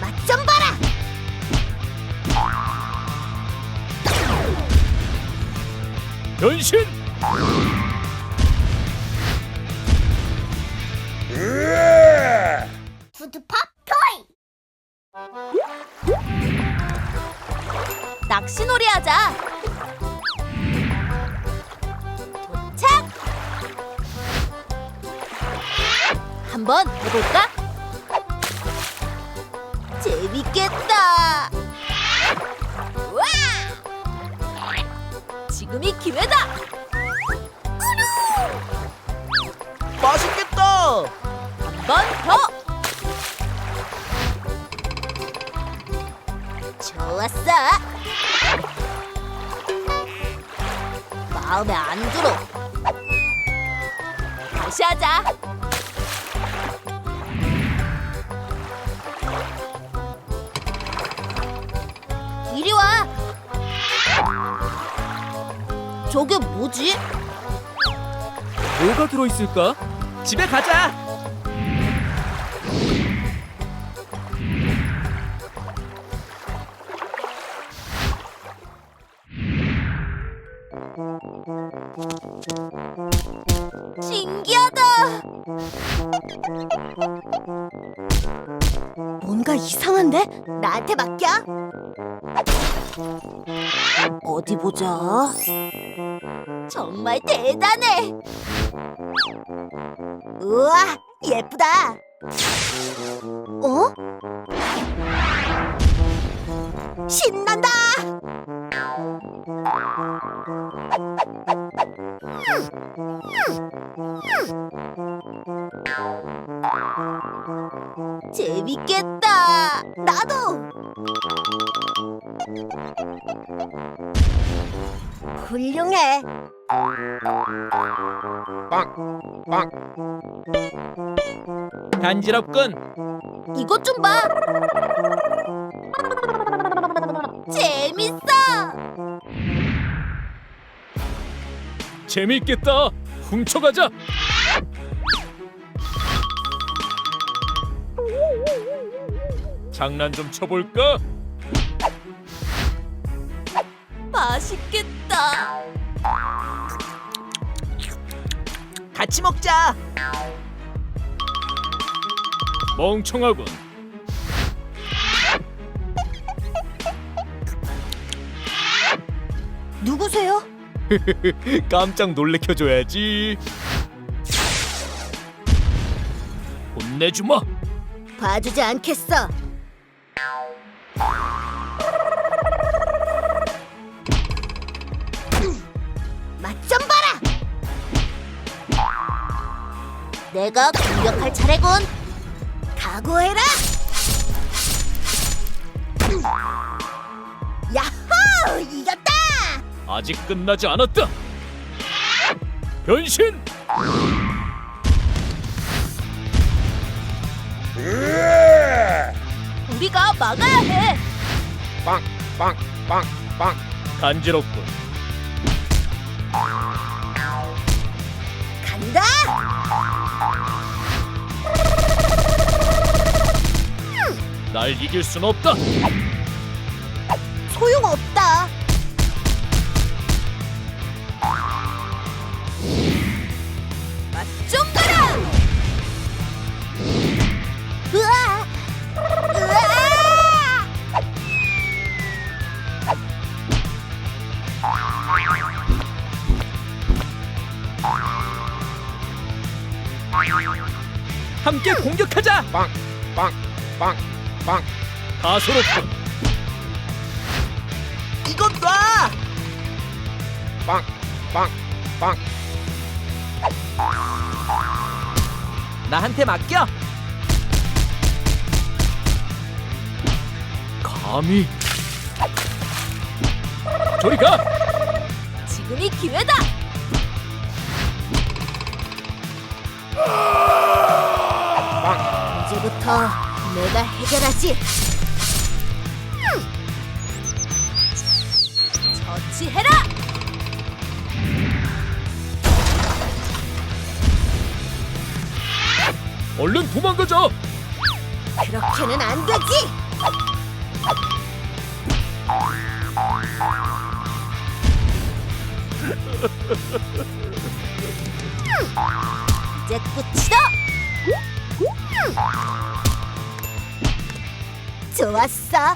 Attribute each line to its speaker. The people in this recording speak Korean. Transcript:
Speaker 1: 맛좀 봐라.
Speaker 2: 변신!
Speaker 1: 푸드팝 토이. 낚시놀이 하자. 한번 해볼까? 재밌겠다. 와! 지금이 기회다.
Speaker 3: 맛있겠다.
Speaker 1: 한번 더. 좋았어. 마음에 안 들어. 다시 하자. 저게 뭐지?
Speaker 2: 뭐가 들어있을까?
Speaker 3: 집에 가자.
Speaker 1: 신기하다. 뭔가 이상한데? 나한테 맡겨. 어디 보자. 정말 대단해. 우와, 예쁘다. 어? 신난다. 재밌겠다. 나도. 훌륭해.
Speaker 3: 간지럽군.
Speaker 1: 이것 좀 봐. 재밌어.
Speaker 2: 재밌겠다. 훔쳐가자. 장난 좀 쳐볼까?
Speaker 1: 맛있겠다.
Speaker 3: 같이 먹자.
Speaker 2: 멍청하군.
Speaker 1: 누구세요?
Speaker 2: 깜짝 놀래켜줘야지. 혼내주마.
Speaker 1: 봐주지 않겠어. 내가 공격할 차례군. 각오해라. 야호! 이겼다.
Speaker 2: 아직 끝나지 않았다. 변신!
Speaker 1: 우리가 막아야 해.
Speaker 2: 간지럽군. 날 이길 순 없다.
Speaker 1: 소용없다. 맛좀 봐라. 으아! 으아!
Speaker 3: 함께 공격하자.
Speaker 2: 다소롭군.
Speaker 3: 이것 놔. 나한테 맡겨.
Speaker 2: 감히. 저리 가.
Speaker 1: 지금이 기회다. 이제부터 내가 해결하지. 처치해라.
Speaker 2: 얼른 도망가자.
Speaker 4: 그렇게는 안 되지. 이제 끝이다. 좋았어.